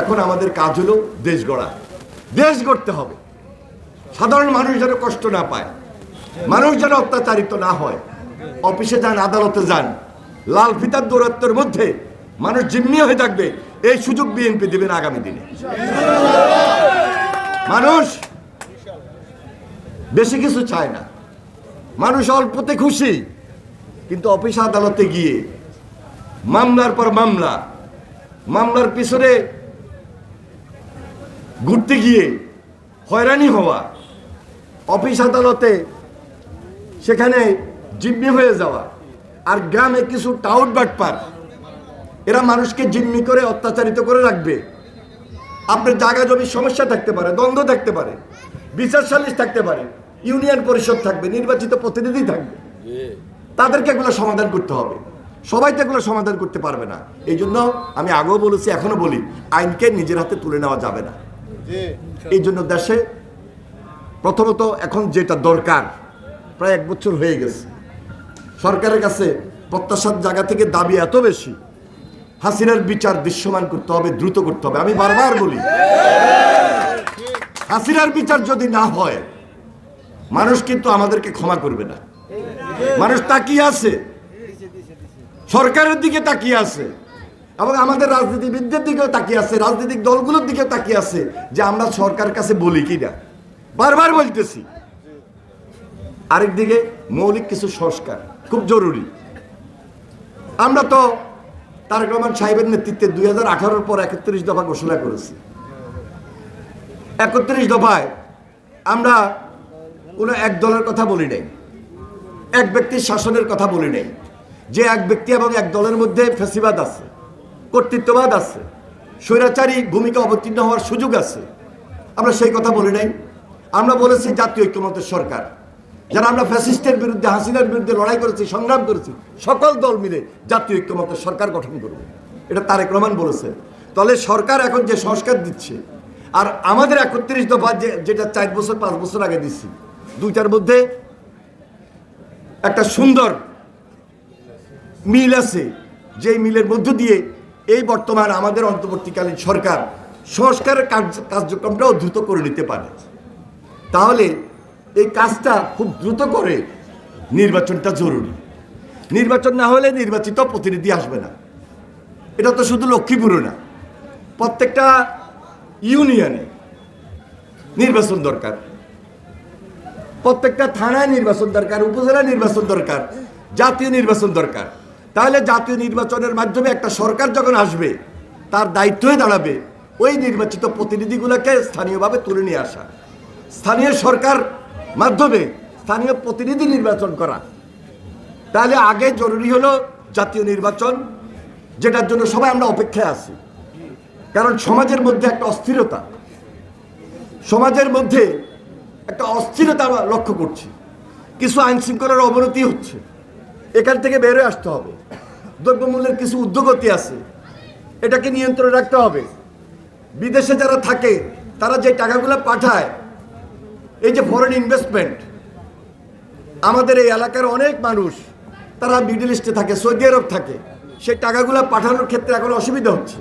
এখন আমাদের কাজ হলো দেশ গড়া। দেশ গড়তে হবে। সাধারণ মানুষ যেন কষ্ট না পায়, মানুষ যেন অত্যাচারিত না হয়, অফিসে যান, আদালতে যান, লাল ফিতার দৌরত্বের মধ্যে মানুষ জিম্মি হয়ে থাকবে, এই সুযোগ বিএনপি দেবেন আগামী দিনে। মানুষ বেশি কিছু চায় না। মানুষ অল্পতে খুশি, কিন্তু অফিস আদালতে গিয়ে মামলার পর মামলা, মামলার পিছনে ঘুরতে গিয়ে হয়রানি হওয়া, অফিস আদালতে সেখানে জিম্মি হয়ে যাওয়া আর গ্রামে কিছু টাউট বাটপার, এরা মানুষকে জিম্মি করে অত্যাচারিত করে রাখবে। আপনার জায়গা জমির সমস্যা থাকতে পারে, দ্বন্দ্ব থাকতে পারে, বিচার সালিশ থাকতে পারে, ইউনিয়ন পরিষদ থাকবে, নির্বাচিত প্রতিনিধি থাকবে। তাদেরকে এগুলো সমাধান করতে হবে। সবাই তো এগুলো সমাধান করতে পারবে না। এই জন্য আমি আগেও বলেছি, এখনও বলি, আইনকে নিজের হাতে তুলে নেওয়া যাবে না। এই জন্য দেশে প্রথমত এখন যেটা দরকার, প্রায় এক বছর হয়ে গেছে। সরকারের কাছে প্রত্যাশার জায়গা থেকে দাবি এত বেশি, হাসিনার বিচার দৃশ্যমান করতে হবে, দ্রুত করতে হবে। আমি বারবার বলি, হাসিনার বিচার যদি না হয়, মানুষ কিন্তু আমাদেরকে ক্ষমা করবে না। মানুষ তাকিয়ে আছে, সরকারের দিকে তাকিয়ে আছে। এবং আমাদের রাজনীতিবিদদের দিকেও তাকিয়ে আছে, রাজনৈতিক দলগুলোর দিকেও তাকিয়ে আছে যে আমরা সরকার কাছে বলি কি না বারবার বলতেছি। আরেকদিকে মৌলিক কিছু সংস্কার খুব জরুরি। আমরা তো তারেক রহমান সাহেবের নেতৃত্বে দুই হাজার আঠারোর পর একত্রিশ দফা ঘোষণা করেছি। একত্রিশ দফায় আমরা কোনো এক দলের কথা বলি নাই, এক ব্যক্তির শাসনের কথা বলি নাই। যে এক ব্যক্তি এবং এক দলের মধ্যে ফেসিবাদ আছে। কর্তৃত্ববাদ আছে, স্বৈরাচারী ভূমিকা অবতীর্ণ হওয়ার সুযোগ আছে। আমরা সেই কথা বলি নাই। আমরা বলেছি জাতীয় ঐক্যমতের সরকার। যারা আমরা ফ্যাসিস্টের বিরুদ্ধে, হাসিনার বিরুদ্ধে লড়াই করেছি, সংগ্রাম করেছি, সকল দল মিলে জাতীয় ঐক্যমতের সরকার গঠন করবে। এটা তারেক রহমান বলেছে। তাহলে সরকার এখন যে সংস্কার দিচ্ছে, আর আমাদের একত্রিশ দফা যে, যেটা চার বছর, পাঁচ বছর আগে দিচ্ছি দুইটার মধ্যে একটা সুন্দর মিল আছে। যেই মিলের মধ্য দিয়ে এই বর্তমান আমাদের অন্তর্বর্তীকালীন সরকার সংস্কারের কার্য- কার্যক্রমটাও দ্রুত করে নিতে পারে। তাহলে এই কাজটা খুব দ্রুত করে নির্বাচনটা জরুরি। নির্বাচন না হলে নির্বাচিত প্রতিনিধি আসবে না। এটা তো শুধু লক্ষ্মীপুরে না, প্রত্যেকটা ইউনিয়নে নির্বাচন দরকার। প্রত্যেকটা থানায় নির্বাচন দরকার উপজেলা নির্বাচন দরকার, জাতীয় নির্বাচন দরকার। তাহলে জাতীয় নির্বাচনের মাধ্যমে একটা সরকার যখন আসবে, তার দায়িত্ব হয়ে দাঁড়াবে ওই নির্বাচিত প্রতিনিধিগুলোকে স্থানীয়ভাবে তুলে নিয়ে আসা। স্থানীয় সরকার মাধ্যমে স্থানীয় প্রতিনিধি নির্বাচন করা। তাহলে আগে জরুরি হলো জাতীয় নির্বাচন, যেটার জন্য সবাই আমরা অপেক্ষায় আছি। কারণ সমাজের মধ্যে একটা অস্থিরতা, সমাজের মধ্যে একটা অস্থিরতা লক্ষ্য করছি। কিছু আইন শৃঙ্খলার অবনতি হচ্ছে। এখান থেকে বেরোয় আসতে হবে। দ্রব্যমূল্যের কিছু উদ্যোগতি আছে। এটাকে নিয়ন্ত্রণে রাখতে হবে। বিদেশে যারা থাকে, তারা যে টাকাগুলো পাঠায়, এই যে ফরেন ইনভেস্টমেন্ট আমাদের এই এলাকার অনেক মানুষ, তারা মিডল ইস্টে থাকে সৌদি আরব থাকে, সেই টাকাগুলো পাঠানোর ক্ষেত্রে এখন অসুবিধা হচ্ছে।